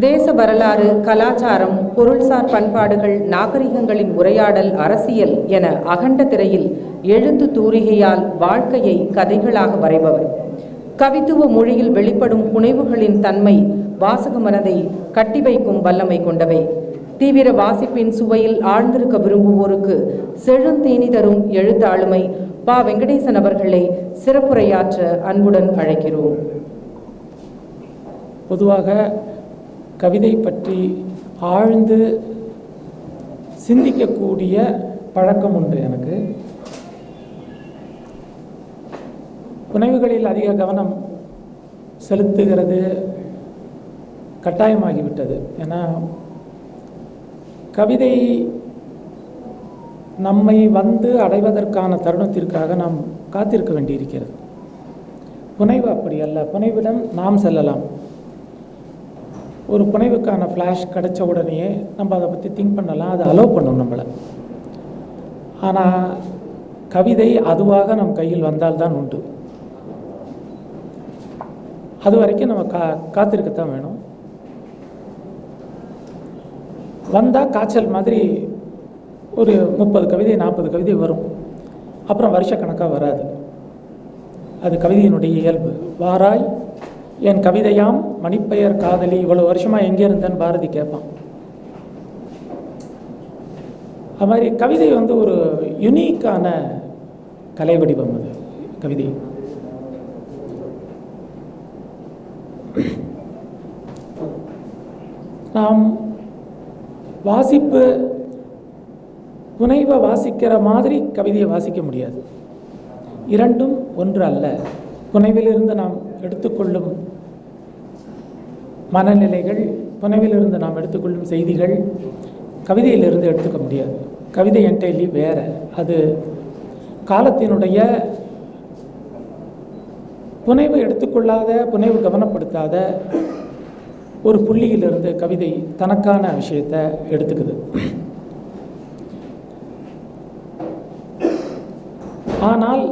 தேச வரலாறு கலாச்சாரம் பொருள்சார் பண்பாடுகள் நாகரிகங்களின் உரையாடல் அரசியல் என அகண்ட திரையில் எழுத்து தூரிகையால் வாழ்க்கையை கதைகளாக வரைபவர். கவித்துவ மொழியில் வெளிப்படும் புனைவுகளின் தன்மை வாசக மனதை கட்டி வைக்கும் வல்லமை கொண்டவை. தீவிர வாசிப்பின் சுவையில் ஆழ்ந்திருக்க விரும்புவோருக்கு செழுந்தேனி தரும் எழுத்தாளுமை பா. வெங்கடேசன் அவர்களை சிறப்புரையாற்ற அன்புடன் அழைக்கிறோம். பொதுவாக கவிதை பற்றி ஆழ்ந்து சிந்திக்கக்கூடிய பழக்கம் உண்டு எனக்கு. புனைவுகளில் அதிக கவனம் செலுத்துகிறது கட்டாயமாகிவிட்டது. ஏன்னா கவிதை நம்மை வந்து அடைவதற்கான தருணத்திற்காக நாம் காத்திருக்க வேண்டியிருக்கிறது. புனைவு அப்படி அல்ல. புனைவிடம் நாம் செல்லலாம். ஒரு புனைவுக்கான ஃப்ளாஷ் கிடைச்ச உடனேயே நம்ம அதை பற்றி திங்க் பண்ணலாம். அதை அலோவ் பண்ணும் நம்மளை. ஆனால் கவிதை அதுவாக நம் கையில் வந்தால்தான் உண்டு. அது வரைக்கும் நம்ம கா காத்திருக்கத்தான் வேணும். வந்தால் காய்ச்சல் மாதிரி ஒரு முப்பது கவிதை நாற்பது கவிதை வரும். அப்புறம் வருஷக்கணக்காக வராது. அது கவிதையினுடைய இயல்பு. வாராய் என் கவிதையாம் மணிப்பெயர் காதலி இவ்வளோ வருஷமாக எங்கே இருந்தேன்னு பாரதி கேட்பான். அது மாதிரி கவிதை வந்து ஒரு யுனிக்கான கலை வடிவம் அது. கவிதை. நாம் வாசிப்பு புனைவை வாசிக்கிற மாதிரி கவிதையை வாசிக்க முடியாது. இரண்டும் ஒன்று அல்ல. புனைவிலிருந்து நாம் எடுத்துக்கொள்ளும் மனநிலைகள் புனைவிலிருந்து நாம் எடுத்துக்கொள்ளும் செய்திகள் கவிதையிலிருந்து எடுத்துக்க முடியாது. கவிதை என்டைலி வேற. அது காலத்தினுடைய புனைவு எடுத்துக்கொள்ளாத புனைவு கவனப்படுத்தாத ஒரு புள்ளியிலிருந்து கவிதை தனக்கான விஷயத்தை எடுத்துக்குது. ஆனால்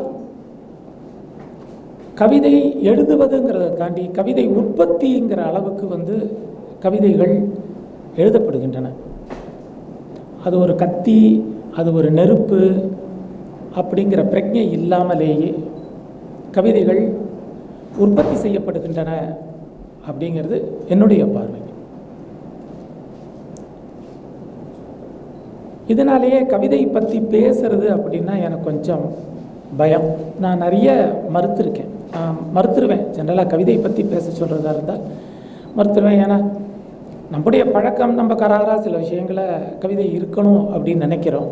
கவிதை எழுதுவதுங்கிறத தாண்டி கவிதை உற்பத்திங்கிற அளவுக்கு வந்து கவிதைகள் எழுதப்படுகின்றன. அது ஒரு கத்தி அது ஒரு நெருப்பு அப்படிங்கிற பிரஜை இல்லாமலேயே கவிதைகள் உற்பத்தி செய்யப்படுகின்றன அப்படிங்கிறது என்னுடைய பார்வை. இதனாலேயே கவிதை பற்றி பேசுறது அப்படின்னா எனக்கு கொஞ்சம் பயம். நான் நிறைய மறுத்திருக்கேன். மறுத்துருவேன். ஜென்ரலாக கவிதை பற்றி பேச சொல்கிறதா இருந்தால் மறுத்துருவேன். ஏன்னா நம்முடைய பழக்கம் நம்ம கராராக சில விஷயங்களை கவிதை இருக்கணும் அப்படின்னு நினைக்கிறோம்.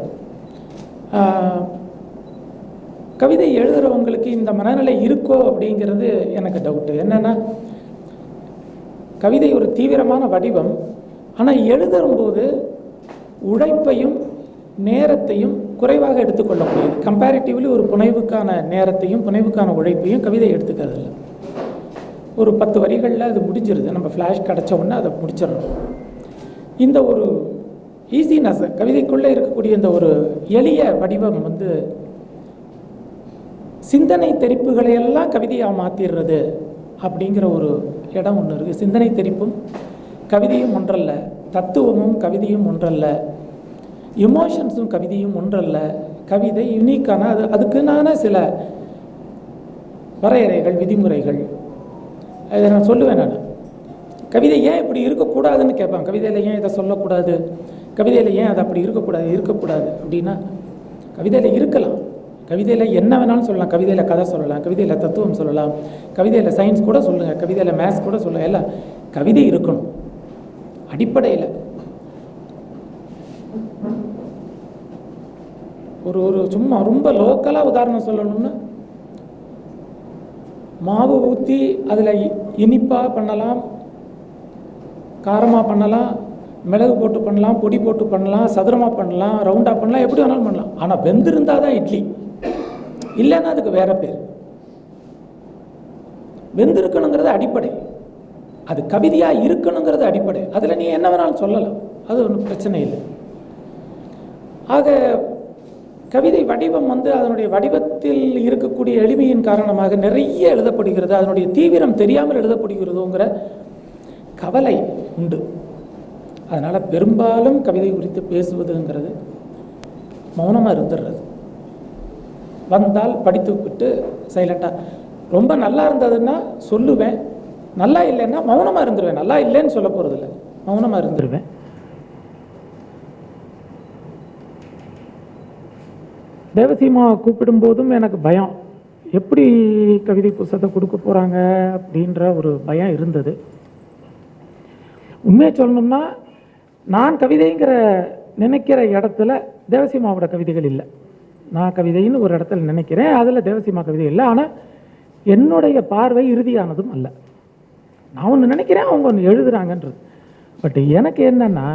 கவிதை எழுதுகிறவங்களுக்கு இந்த மனநிலை இருக்கோ அப்படிங்கிறது எனக்கு டவுட்டு என்னென்னா கவிதை ஒரு தீவிரமான வடிவம். ஆனால் எழுதும்போது உழைப்பையும் நேரத்தையும் குறைவாக எடுத்துக்கொள்ள முடியுது கம்பேரிட்டிவ்லி ஒரு புனைவுக்கான நேரத்தையும் புனைவுக்கான உழைப்பையும் கவிதை எடுத்துக்கிறதில்ல. ஒரு பத்து வரிகளில் அது முடிஞ்சிருது. நம்ம ஃப்ளாஷ் கிடச்ச உடனே அதை முடிச்சிடணும் இந்த ஒரு ஈஸினஸ் கவிதைக்குள்ளே இருக்கக்கூடிய இந்த ஒரு எளிய வடிவம் வந்து சிந்தனை தெரிப்புகளையெல்லாம் கவிதையாக மாற்றிடுறது அப்படிங்கிற ஒரு இடம் ஒன்று இருக்குது சிந்தனை தெரிப்பும் கவிதையும் ஒன்றல்ல தத்துவமும் கவிதையும் ஒன்றல்ல. எமோஷன்ஸும் கவிதையும் ஒன்றல்ல. கவிதை யுனிக்கான அது அதுக்குன்னான சில வரையறைகள் விதிமுறைகள். அதை நான் சொல்லுவேன் நான். கவிதை ஏன் இப்படி இருக்கக்கூடாதுன்னு கேட்பான் கவிதையில் ஏன் இதை சொல்லக்கூடாது? கவிதையில் ஏன் அது அப்படி இருக்கக்கூடாது இருக்கக்கூடாது அப்படின்னா கவிதையில் இருக்கலாம். கவிதையில் என்ன வேணாலும் சொல்லலாம். கவிதையில் கதை சொல்லலாம். கவிதையில் தத்துவம் சொல்லலாம். கவிதையில் சயின்ஸ் கூட சொல்லுங்கள் கவிதையில் மேத்ஸ் கூட சொல்லுங்கள் எல்லாம் கவிதை இருக்கணும். அடிப்படையில். ஒரு ஒரு சும்மா ரொம்ப லோக்கலாக உதாரணம் சொல்லணும்னா மாவு ஊற்றி அதில் இனிப்பாக பண்ணலாம் காரமாக பண்ணலாம் மிளகு போட்டு பண்ணலாம் பொடி போட்டு பண்ணலாம் சதுரமாக பண்ணலாம் ரவுண்டாக பண்ணலாம் எப்படி வேணாலும் பண்ணலாம். ஆனால் வெந்திருந்தால் தான் இட்லி. இல்லைன்னா அதுக்கு வேற பேர். வெந்திருக்கணுங்கிறது அடிப்படை. அது கவிதையாக இருக்கணுங்கிறது அடிப்படை. அதில் நீ என்ன வேணாலும் சொல்லலாம். அது ஒன்றும் பிரச்சனை இல்லை. ஆக கவிதை வடிவம் வந்து அதனுடைய வடிவத்தில் இருக்கக்கூடிய எளிமையின் காரணமாக நிறைய எழுதப்படுகிறது. அதனுடைய தீவிரம் தெரியாமல் எழுதப்படுகிறதுங்கிற கவலை உண்டு. அதனால் பெரும்பாலும் கவிதை குறித்து பேசுவதுங்கிறது மௌனமாக இருந்துடுறது வந்தால் படித்துவிட்டு சைலண்ட்டாக ரொம்ப நல்லா இருந்ததுன்னா சொல்லுவேன். நல்லா இல்லைன்னா மௌனமாக இருந்துருவேன். நல்லா இல்லைன்னு சொல்ல போகிறதில்ல மௌனமாக இருந்துருவேன். தேவசிமாவை கூப்பிடும் போதும் எனக்கு பயம். எப்படி கவிதை புஸ்தகத்தை கொடுக்க போகிறாங்க அப்படின்ற ஒரு பயம் இருந்தது. உண்மையை சொல்லணும்னா நான் கவிதைங்கிற நினைக்கிற இடத்துல தேவசீமாவோட கவிதைகள் இல்லை. நான் கவிதைன்னு ஒரு இடத்துல நினைக்கிறேன் அதில் தேவசீமா கவிதை இல்லை. ஆனால் என்னுடைய பார்வை இறுதியானதும் அல்ல. நான் ஒன்று நினைக்கிறேன் அவங்க ஒன்று எழுதுகிறாங்கன்றது பட் எனக்கு என்னென்னா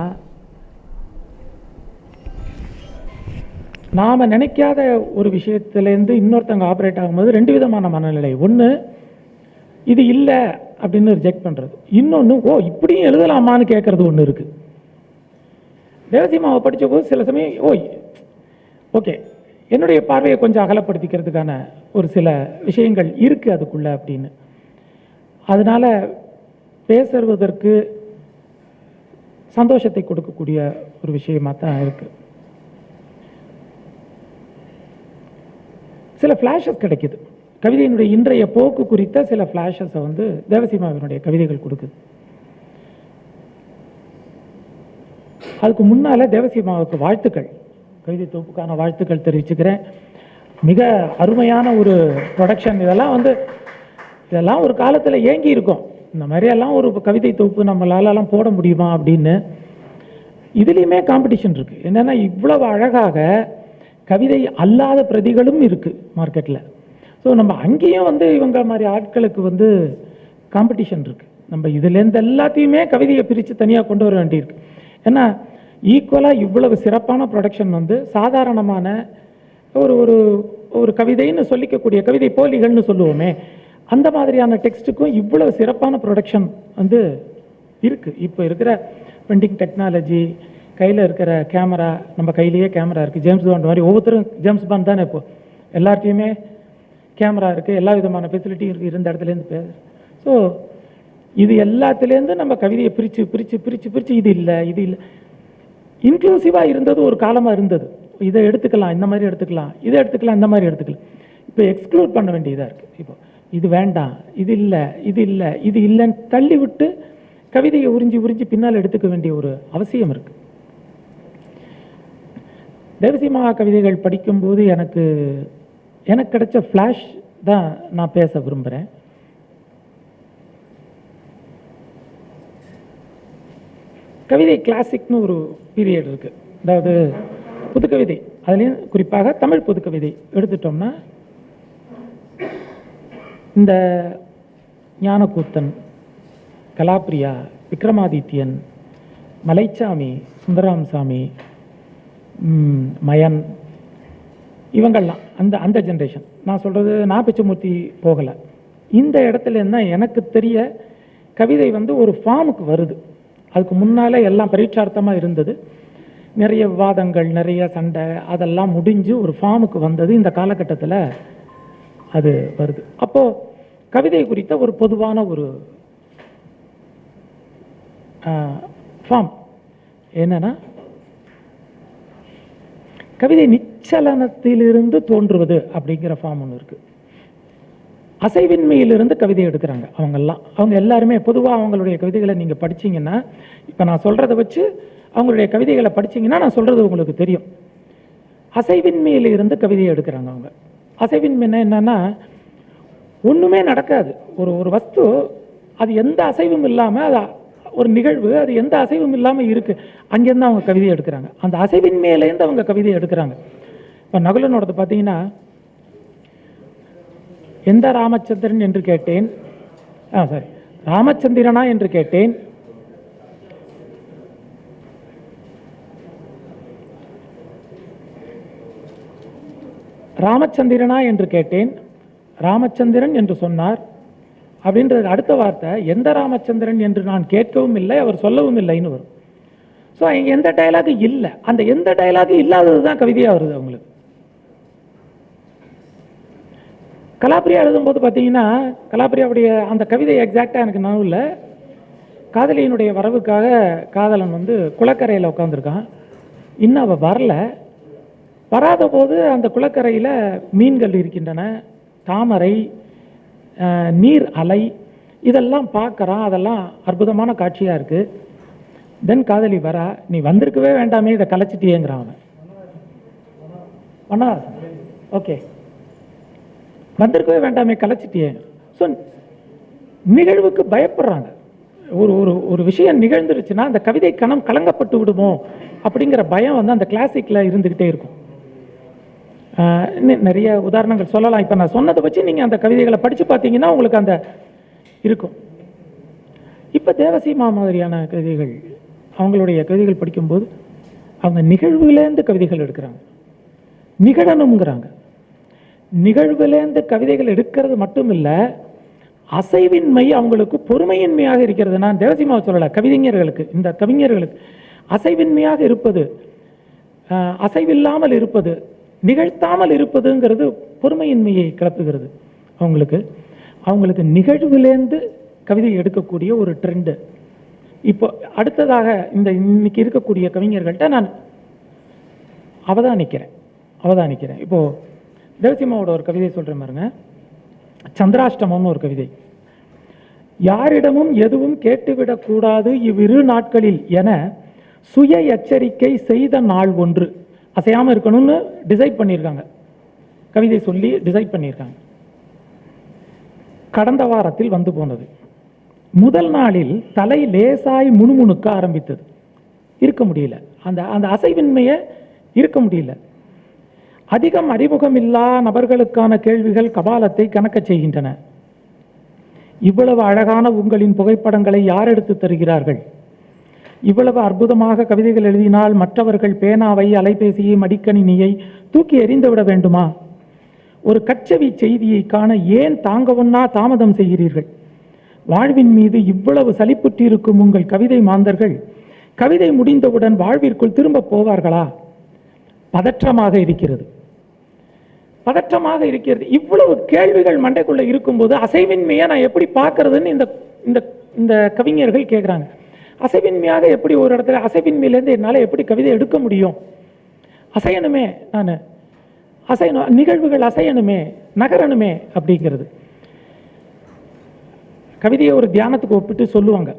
நாம் நினைக்காத ஒரு விஷயத்துலேருந்து இன்னொருத்தவங்க ஆப்ரேட் ஆகும்போது ரெண்டு விதமான மனநிலை. ஒன்று இது இல்லை அப்படின்னு ரிஜெக்ட் பண்ணுறது இன்னொன்று ஓ இப்படியும் எழுதலாமான்னு கேட்குறது ஒன்று இருக்குது தேவசிமாவை படித்த போது சில சமயம் ஓய் ஓகே என்னுடைய பார்வையை கொஞ்சம் அகலப்படுத்திக்கிறதுக்கான ஒரு சில விஷயங்கள் இருக்குது அதுக்குள்ளே அப்படின்னு. அதனால் பேசுவதற்கு சந்தோஷத்தை கொடுக்கக்கூடிய ஒரு விஷயமாக தான் இருக்குது சில ஃப்ளாஷஸ் கிடைக்குது. கவிதையினுடைய இன்றைய போக்கு குறித்த சில ஃப்ளாஷஸை வந்து தேவசீமாவினுடைய கவிதைகள் கொடுக்குது. அதுக்கு முன்னால் தேவசீமாவுக்கு வாழ்த்துக்கள். கவிதை தொகுப்புக்கான வாழ்த்துக்கள் தெரிவிச்சுக்கிறேன். மிக அருமையான ஒரு ப்ரொடக்ஷன் இதெல்லாம் வந்து இதெல்லாம் ஒரு காலத்தில் ஏங்கி இருக்கும். இந்த மாதிரியெல்லாம் ஒரு கவிதை தொகுப்பு நம்மளாலலாம் போட முடியுமா அப்படின்னு. இதுலேயுமே காம்படிஷன் இருக்குது என்னென்னா இவ்வளவு அழகாக கவிதை அல்லாத பிரதிகளும் இருக்குது மார்க்கெட்டில் ஸோ நம்ம அங்கேயும் வந்து இவங்க மாதிரி ஆட்களுக்கு வந்து காம்படிஷன் இருக்குது நம்ம இதுலேருந்து எல்லாத்தையுமே கவிதையை பிரித்து தனியாக கொண்டு வர வேண்டியிருக்கு. ஏன்னா ஈக்குவலாக இவ்வளவு சிறப்பான ப்ரொடக்ஷன் வந்து சாதாரணமான ஒரு ஒரு ஒரு கவிதைன்னு சொல்லிக்கக்கூடிய கவிதை போலிகள்னு சொல்லுவோமே அந்த மாதிரியான டெக்ஸ்ட்டுக்கும் இவ்வளவு சிறப்பான ப்ரொடக்ஷன் வந்து இருக்குது இப்போ இருக்கிற பிரிண்டிங் டெக்னாலஜி கையில் இருக்கிற கேமரா நம்ம கையிலேயே கேமரா இருக்குது ஜேம்ஸ் பாண்ட் மாதிரி ஒவ்வொருத்தரும் ஜேம்ஸ் பாண்ட் தானே இப்போ. எல்லார்ட்டையுமே கேமரா இருக்குது எல்லா விதமான ஃபெசிலிட்டியும் இருக்குது இருந்த இடத்துலேருந்து பேச ஸோ இது எல்லாத்துலேருந்து நம்ம கவிதையை பிரித்து பிரித்து பிரித்து பிரித்து இது இல்லை இது இல்லை. இன்க்ளூசிவாக இருந்தது ஒரு காலமாக இருந்தது. இதை எடுத்துக்கலாம் இந்த மாதிரி எடுத்துக்கலாம் இதை எடுத்துக்கலாம் இந்த மாதிரி எடுத்துக்கலாம். இப்போ எக்ஸ்க்ளூட் பண்ண வேண்டியதாக இருக்குது இப்போ இது வேண்டாம் இது இல்லை இது இல்லை இது இல்லைன்னு தள்ளி விட்டு கவிதையை உறிஞ்சி உறிஞ்சி பின்னால் எடுத்துக்க வேண்டிய ஒரு அவசியம் இருக்குது தேவசிமா கவிதைகள் படிக்கும்போது எனக்கு எனக்கு கிடைச்ச ஃப்ளாஷ் தான் நான் பேச விரும்புகிறேன் கவிதை கிளாசிக்னு ஒரு பீரியட் இருக்குது அதாவது புதுக்கவிதை. அதுலேயும் குறிப்பாக தமிழ் புதுக்கவிதை எடுத்துட்டோம்னா இந்த ஞானக்கூத்தன் கலாப்ரியா விக்ரமாதித்யன் மலைச்சாமி சுந்தராம்சாமி மயன். இவங்கள்லாம் அந்த அந்த ஜென்ரேஷன் நான் சொல்கிறது நான் பிச்சமூர்த்தி போகலை. இந்த இடத்துல என்ன எனக்கு தெரிய கவிதை வந்து ஒரு ஃபார்முக்கு வருது. அதுக்கு முன்னால் எல்லாம் பரீட்சார்த்தமாக இருந்தது. நிறைய விவாதங்கள் நிறைய சண்டை அதெல்லாம் முடிஞ்சு ஒரு ஃபார்முக்கு வந்தது. இந்த காலகட்டத்தில் அது வருது. அப்போது கவிதை குறித்த ஒரு பொதுவான ஒரு ஃபார்ம் என்னென்னா கவிதை நிச்சலனத்திலிருந்து தோன்றுவது அப்படிங்கிற ஃபார்ம் ஒன்று இருக்குது அசைவின்மையிலிருந்து கவிதை எடுக்கிறாங்க. அவங்கெல்லாம் அவங்க எல்லாருமே பொதுவாக அவங்களுடைய கவிதைகளை நீங்கள் படிச்சீங்கன்னா இப்போ நான் சொல்கிறத வச்சு அவங்களுடைய கவிதைகளை படிச்சீங்கன்னா நான் சொல்கிறது உங்களுக்கு தெரியும். அசைவின்மையிலிருந்து கவிதையை எடுக்கிறாங்க அவங்க. அசைவின்மைன்னா என்னென்னா ஒன்றுமே நடக்காது. ஒரு ஒரு வஸ்து அது எந்த அசைவும் இல்லாமல் அது ஒரு நிகழ்வு அது எந்த அசைவும் இல்லாமல் இருக்குது அங்கேருந்து அவங்க கவிதை எடுக்கிறாங்க. அந்த அசைவின் மேலேருந்து அவங்க கவிதை எடுக்கிறாங்க. இப்போ நகுலனோடது பார்த்தீங்கன்னா எந்த ராமச்சந்திரன் என்று கேட்டேன்? ஆ சாரி ராமச்சந்திரனா என்று கேட்டேன்? ராமச்சந்திரனா என்று கேட்டேன்? ராமச்சந்திரன் என்று சொன்னார். அப்படின்றது அடுத்த வார்த்தை எந்த ராமச்சந்திரன் என்று நான் கேட்கவும் இல்லை அவர் சொல்லவும் இல்லைன்னு வரும். ஸோ எந்த டயலாக் இல்லை. அந்த எந்த டயலாக் இல்லாதது தான் கவிதையாக வருது அவங்களுக்கு. கலாப்ரியா எழுதும்போது பார்த்தீங்கன்னா கலாப்பிரியாவுடைய அந்த கவிதை எக்ஸாக்டாக எனக்கு நினைவு இல்லை. காதலியினுடைய வரவுக்காக காதலன் வந்து குளக்கரையில் உட்காந்துருக்கான் இன்னும் அவள் வரல. வராத போது அந்த குளக்கரையில் மீன்கள் இருக்கின்றன. தாமரை நீர் அலை இதெல்லாம் பார்க்குறான் அதெல்லாம் அற்புதமான காட்சியாக இருக்குது தென் காதலி வரா நீ வந்திருக்கவே வேண்டாமே இதை கலைச்சிட்டியேங்கிறான் அவன். ஓகே வந்திருக்கவே வேண்டாமே கலைச்சிட்டியே. ஸோ நிகழ்வுக்கு பயப்படுறாங்க. ஒரு ஒரு ஒரு விஷயம் நிகழ்ந்துருச்சுன்னா அந்த கவிதை கணம் கலங்கப்பட்டு விடுமோ அப்படிங்கிற பயம் வந்து அந்த கிளாசிக்கில் இருந்துக்கிட்டே இருக்கும். நிறைய உதாரணங்கள் சொல்லலாம். இப்போ நான் சொன்னதை வச்சு நீங்கள் அந்த கவிதைகளை படித்து பார்த்தீங்கன்னா உங்களுக்கு அந்த இருக்கும். இப்போ தேவசீமா மாதிரியான கவிதைகள் அவங்களுடைய கவிதைகள் படிக்கும்போது அவங்க நிகழ்வுலேருந்து கவிதைகள் எடுக்கிறாங்க. நிகழணுங்கிறாங்க நிகழ்வுலேருந்து கவிதைகள் எடுக்கிறது மட்டும் இல்லை அசைவின்மை அவங்களுக்கு பொறுமையின்மையாக இருக்கிறது. நான் தேவசிமாவை சொல்லலை கவிஞர்களுக்கு இந்த கவிஞர்களுக்கு. அசைவின்மையாக இருப்பது அசைவில்லாமல் இருப்பது நிகழ்த்தாமல் இருப்பதுங்கிறது பொறுமையின்மையை கிளப்புகிறது. அவங்களுக்கு அவங்களுக்கு நிகழ்வுலேருந்து கவிதை எடுக்கக்கூடிய ஒரு ட்ரெண்டு இப்போ அடுத்ததாக இந்த இன்னைக்கு இருக்கக்கூடிய கவிஞர்கள்ட்ட நான் அவதானிக்கிறேன். அவதானிக்கிறேன். இப்போது தேவசிம்மாவோட ஒரு கவிதை சொல்கிறேன் பாருங்க. சந்திராஷ்டமம்னு ஒரு கவிதை. யாரிடமும் எதுவும் கேட்டுவிடக்கூடாது இவ்விரு நாட்களில் என சுய எச்சரிக்கை செய்த நாள் ஒன்று. அசையாமல் இருக்கணும்னு டிசைட் பண்ணியிருக்காங்க. கவிதை சொல்லி டிசைட் பண்ணியிருக்காங்க. கடந்த வாரத்தில் வந்து போனது. முதல் நாளில் தலை லேசாய் முணுமுணுக்க ஆரம்பித்தது. இருக்க முடியல. அந்த அந்த அசைவின்மையை இருக்க முடியல. அதிகம் அறிமுகமில்லா நபர்களுக்கான கேள்விகள் கபாலத்தை கணக்கச் செய்கின்றன. இவ்வளவு அழகான உங்களின் புகைப்படங்களை யார் எடுத்து தருகிறார்கள்? இவ்வளவு அற்புதமாக கவிதைகள் எழுதினால் மற்றவர்கள் பேனாவை அலைபேசியை மடிக்கணினியை தூக்கி எறிந்துவிட வேண்டுமா? ஒரு கச்சவி செய்தியை காண ஏன் தாங்கவொன்னா தாமதம் செய்கிறீர்கள்? வாழ்வின் மீது இவ்வளவு சலிப்புற்றிருக்கும் உங்கள் கவிதை மாந்தர்கள் கவிதை முடிந்தவுடன் வாழ்விற்குள் திரும்ப போவார்களா? பதற்றமாக இருக்கிறது. பதற்றமாக இருக்கிறது. இவ்வளவு கேள்விகள் மண்டைக்குள்ள இருக்கும்போது அசைவின்மையை நான் எப்படி பார்க்கறதுன்னு இந்த இந்த இந்த கவிஞர்கள் கேட்குறாங்க. அசைவின்மையாக எப்படி ஒரு இடத்துல அசைவின்மையிலேருந்து என்னால் எப்படி கவிதை எடுக்க முடியும்? அசையணுமே நான். அசையணும் நிகழ்வுகள் அசையணுமே நகரணுமே அப்படிங்கிறது. கவிதையை ஒரு தியானத்துக்கு ஒப்பிட்டு சொல்லுவாங்க.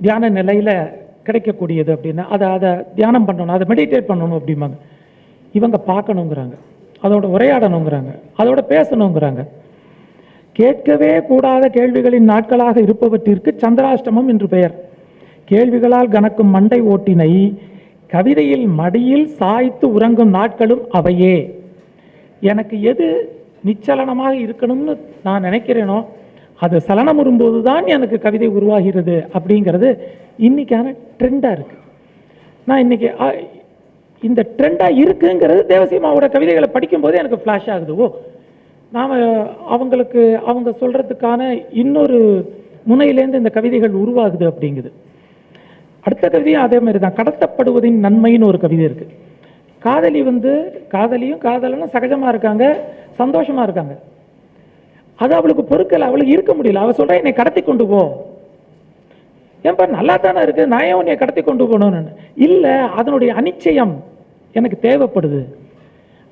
தியான நிலையில் கிடைக்கக்கூடியது அப்படின்னா அதை அதை தியானம் பண்ணணும் அதை மெடிடேட் பண்ணணும் அப்படிம்பாங்க. இவங்க பார்க்கணுங்கிறாங்க. அதோட உரையாடணுங்கிறாங்க. அதோட பேசணுங்கிறாங்க. கேட்கவே கூடாத கேள்விகளின் நாட்களாக இருப்பவற்றிற்கு சந்திராஷ்டமம் என்று பெயர். கேள்விகளால் கனக்கும் மண்டை ஓட்டினை கவிதையில் மடியில் சாய்த்து உறங்கும் நாட்களும் அவையே. எனக்கு எது நிச்சலனமாக இருக்கணும்னு நான் நினைக்கிறேனோ அது சலனம் வரும்போது தான் எனக்கு கவிதை உருவாகிறது அப்படிங்கிறது இன்னைக்கான ட்ரெண்டாக இருக்குது நான் இன்னைக்கு இந்த ட்ரெண்டாக இருக்குங்கிறது தேவசீமாவோட கவிதைகளை படிக்கும்போது எனக்கு ஃப்ளாஷ் ஆகுது. ஓ நாம் அவங்களுக்கு அவங்க சொல்கிறதுக்கான இன்னொரு முனையிலேருந்து இந்த கவிதைகள் உருவாகுது அப்படிங்குது. அடுத்த கவிதையும் அதே மாதிரி தான் கடத்தப்படுவதின் நன்மைன்னு ஒரு கவிதை இருக்கு. காதலி வந்து காதலியும் காதலனும் சகஜமாக இருக்காங்க சந்தோஷமாக இருக்காங்க. அது அவளுக்கு பொருட்கள் அவளுக்கு இருக்க முடியல. அவள் சொல்கிறா என்னை கடத்தி கொண்டு போ. ஏன்பா நல்லா தானே இருக்குது நான் ஏன் உன்னை கடத்தி கொண்டு போகணும்னு? இல்லை அதனுடைய அனிச்சயம் எனக்கு தேவைப்படுது.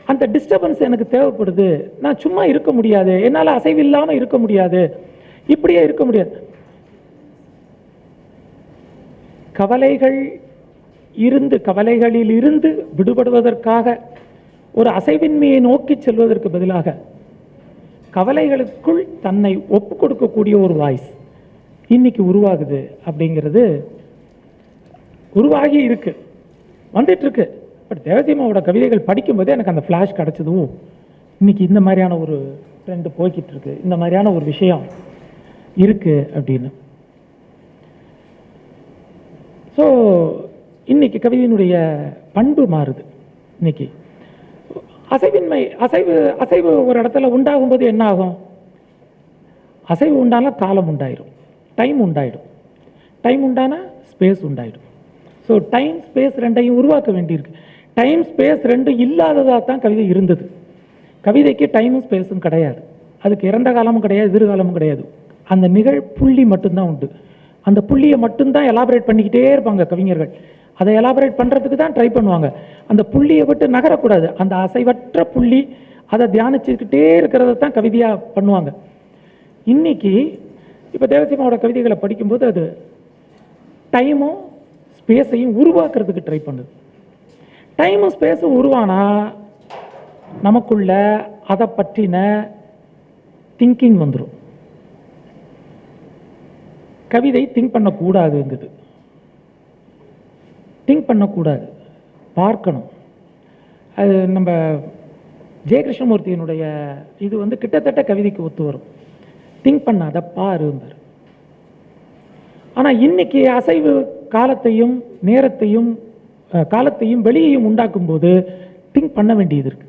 அந்த டிஸ்டர்பன்ஸ் எனக்கு தேவைப்படுது. நான் சும்மா இருக்க முடியாது. என்னால் அசைவில்லாமல் இருக்க முடியாது. இப்படியே இருக்க முடியாது. கவலைகள் இருந்து கவலைகளில் இருந்து விடுபடுவதற்காக ஒரு அசைவின்மையை நோக்கி செல்வதற்கு பதிலாக கவலைகளுக்குள் தன்னை ஒப்பு கொடுக்கக்கூடிய ஒரு வாய்ஸ் இன்னைக்கு உருவாகுது அப்படிங்கிறது உருவாகி இருக்கு. வந்துட்டுருக்கு. பட் தேவசீமாவோட கவிதைகள் படிக்கும்போதே எனக்கு அந்த ஃப்ளாஷ் கிடச்சதும் இன்னைக்கு இந்த மாதிரியான ஒரு ட்ரெண்டு போய்கிட்டு இருக்கு இந்த மாதிரியான ஒரு விஷயம் இருக்குது அப்படின்னு. ஸோ இன்றைக்கி கவிதையினுடைய பண்பு மாறுது. இன்னைக்கு. அசைவின்மை அசைவு அசைவு ஒரு இடத்துல உண்டாகும்போது என்ன ஆகும் அசைவு உண்டானால் காலம் உண்டாயிடும் டைம் உண்டாயிடும். டைம் உண்டானா ஸ்பேஸ் உண்டாயிடும். ஸோ டைம் ஸ்பேஸ் ரெண்டையும் உருவாக்க வேண்டியிருக்கு. டைம் ஸ்பேஸ் ரெண்டும் இல்லாததாக தான் கவிதை இருந்தது. கவிதைக்கு டைமும் ஸ்பேஸும் கிடையாது. அதுக்கு இறந்த காலமும் கிடையாது எதிர்காலமும் கிடையாது. அந்த நிகழ் புள்ளி மட்டும்தான் உண்டு. அந்த புள்ளியை மட்டும்தான் எலாபரேட் பண்ணிக்கிட்டே இருப்பாங்க கவிஞர்கள். அதை எலாபரேட் பண்ணுறதுக்கு தான் ட்ரை பண்ணுவாங்க. அந்த புள்ளியை விட்டு நகரக்கூடாது. அந்த அசைவற்ற புள்ளி அதை தியானிச்சுக்கிட்டே இருக்கிறத தான் கவிதையாக பண்ணுவாங்க. இன்னைக்கு இப்போ தேவசிமாவோட கவிதைகளை படிக்கும்போது அது டைமும் ஸ்பேஸையும் உருவாக்குறதுக்கு ட்ரை பண்ணுது. டைமும் ஸ்பேஸும் உருவானா நமக்குள்ள அதை பற்றின திங்கிங் வந்துடும் கவிதை திங்க் பண்ணக்கூடாதுங்குது. திங்க் பண்ணக்கூடாது. பார்க்கணும். அது நம்ம ஜெயகிருஷ்ணமூர்த்தியினுடைய இது வந்து கிட்டத்தட்ட கவிதைக்கு ஒத்து வரும். திங்க் பண்ணாத பாரும்பார். ஆனால் இன்னைக்கு அசைவு காலத்தையும் நேரத்தையும் காலத்தையும் வெளியையும் உண்டாக்கும்போது திங்க் பண்ண வேண்டியது இருக்கு.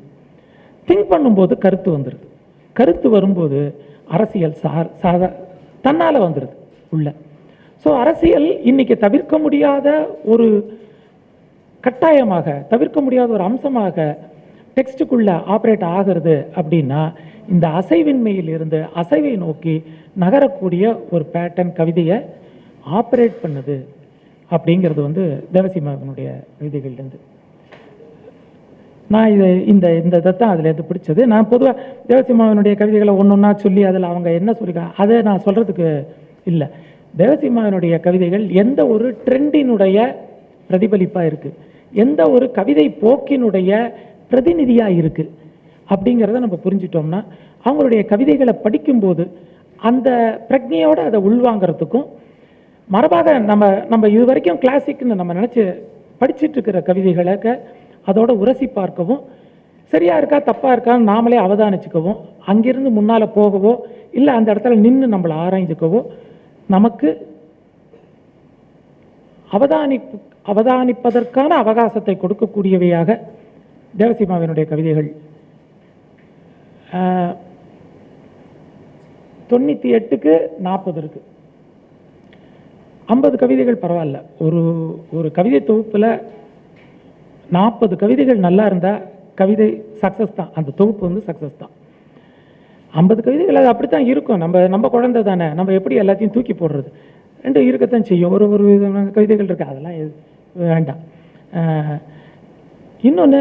திங்க் பண்ணும்போது கருத்து வந்துடுது கருத்து வரும்போது அரசியல் சார் சாதா தன்னால் வந்துடுது உள்ள. ஸோ அரசியல் இன்றைக்கி தவிர்க்க முடியாத ஒரு கட்டாயமாக தவிர்க்க முடியாத ஒரு அம்சமாக டெக்ஸ்ட்டுக்குள்ளே ஆப்ரேட் ஆகிறது அப்படின்னா இந்த அசைவின்மையிலிருந்து அசைவை நோக்கி நகரக்கூடிய ஒரு பேட்டர்ன் கவிதையை ஆப்ரேட் பண்ணுது அப்படிங்கிறது வந்து தேவசிமாவினுடைய கவிதைகள்லேருந்து. நான் இது இந்த இந்த இதை தான் அதில் பிடிச்சது. நான் பொதுவாக தேவசிம்மாவினுடைய கவிதைகளை ஒன்று ஒன்றா சொல்லி அதில் அவங்க என்ன சொல்லியிருக்காங்க அதை நான் சொல்கிறதுக்கு இல்லை. தேவசிம்மாவினுடைய கவிதைகள் எந்த ஒரு ட்ரெண்டினுடைய பிரதிபலிப்பாக இருக்குது எந்த ஒரு கவிதை போக்கினுடைய பிரதிநிதியாக இருக்குது அப்படிங்கிறத நம்ம புரிஞ்சிட்டோம்னா அவங்களுடைய கவிதைகளை படிக்கும்போது அந்த பிரக்ஞையோடு அதை உள்வாங்கிறதுக்கும் மரபாக நம்ம நம்ம இது வரைக்கும் கிளாசிக்னு நம்ம நினச்சி படிச்சிட்டு இருக்கிற கவிதைகளுக்கு அதோட உரசி பார்க்கவும் சரியா இருக்கா தப்பா இருக்கான்னு நாமளே அவதானிச்சுக்கவும் அங்கிருந்து முன்னால போகவோ இல்லை அந்த இடத்துல நின்று நம்மளை ஆராய்ஞ்சுக்கவோ நமக்கு அவதானிப்பு அவதானிப்பதற்கான அவகாசத்தை கொடுக்கக்கூடியவையாக தேவசிமாவினுடைய கவிதைகள். தொண்ணூற்றி எட்டுக்கு நாற்பது இருக்கு. ஐம்பது கவிதைகள் பரவாயில்ல. ஒரு ஒரு கவிதை தொகுப்பில் நாற்பது கவிதைகள் நல்லா இருந்தால் கவிதை சக்ஸஸ் தான். அந்த தொகுப்பு வந்து சக்ஸஸ் தான். ஐம்பது கவிதைகள் அது அப்படி தான் இருக்கும். நம்ம நம்ம குழந்தை தானே. நம்ம எப்படி எல்லாத்தையும் தூக்கி போடுறது? ரெண்டு இருக்கத்தான் செய்யும். ஒரு ஒரு விதமான கவிதைகள் இருக்குது அதெல்லாம் வேண்டாம். இன்னொன்று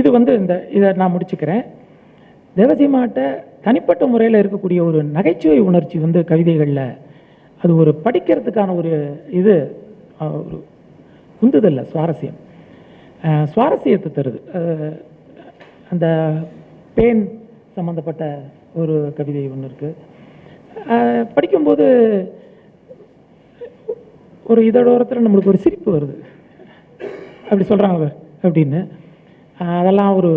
இது வந்து இந்த இதை நான் முடிச்சுக்கிறேன். தேவசிமாட்ட தனிப்பட்ட முறையில் இருக்கக்கூடிய ஒரு நகைச்சுவை உணர்ச்சி வந்து கவிதைகளில் அது ஒரு படிக்கிறதுக்கான ஒரு இது ஒரு உந்துதல்ல சுவாரஸ்யம். சுவாரஸ்யத்தை தருது. அந்த பேன் சம்மந்தப்பட்ட ஒரு கவிதை ஒன்று இருக்குது படிக்கும்போது ஒரு இதோடத்தில் நம்மளுக்கு ஒரு சிரிப்பு வருது. அப்படி சொல்கிறாங்க அப்படின்னு. அதெல்லாம் ஒரு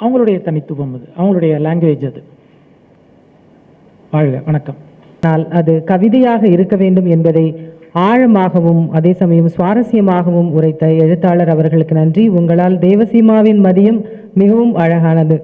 அவங்களுடைய தனித்துவம் அது. அவங்களுடைய லாங்குவேஜ் அது. வாழ்க வணக்கம். ஆனால் அது கவிதையாக இருக்க வேண்டும் என்பதை ஆழமாகவும் அதே சமயம் சுவாரஸ்யமாகவும் உரைத்த எழுத்தாளர் அவர்களுக்கு நன்றி. உங்களால் தேவசீமாவின் மதியம் மிகவும் அழகானது.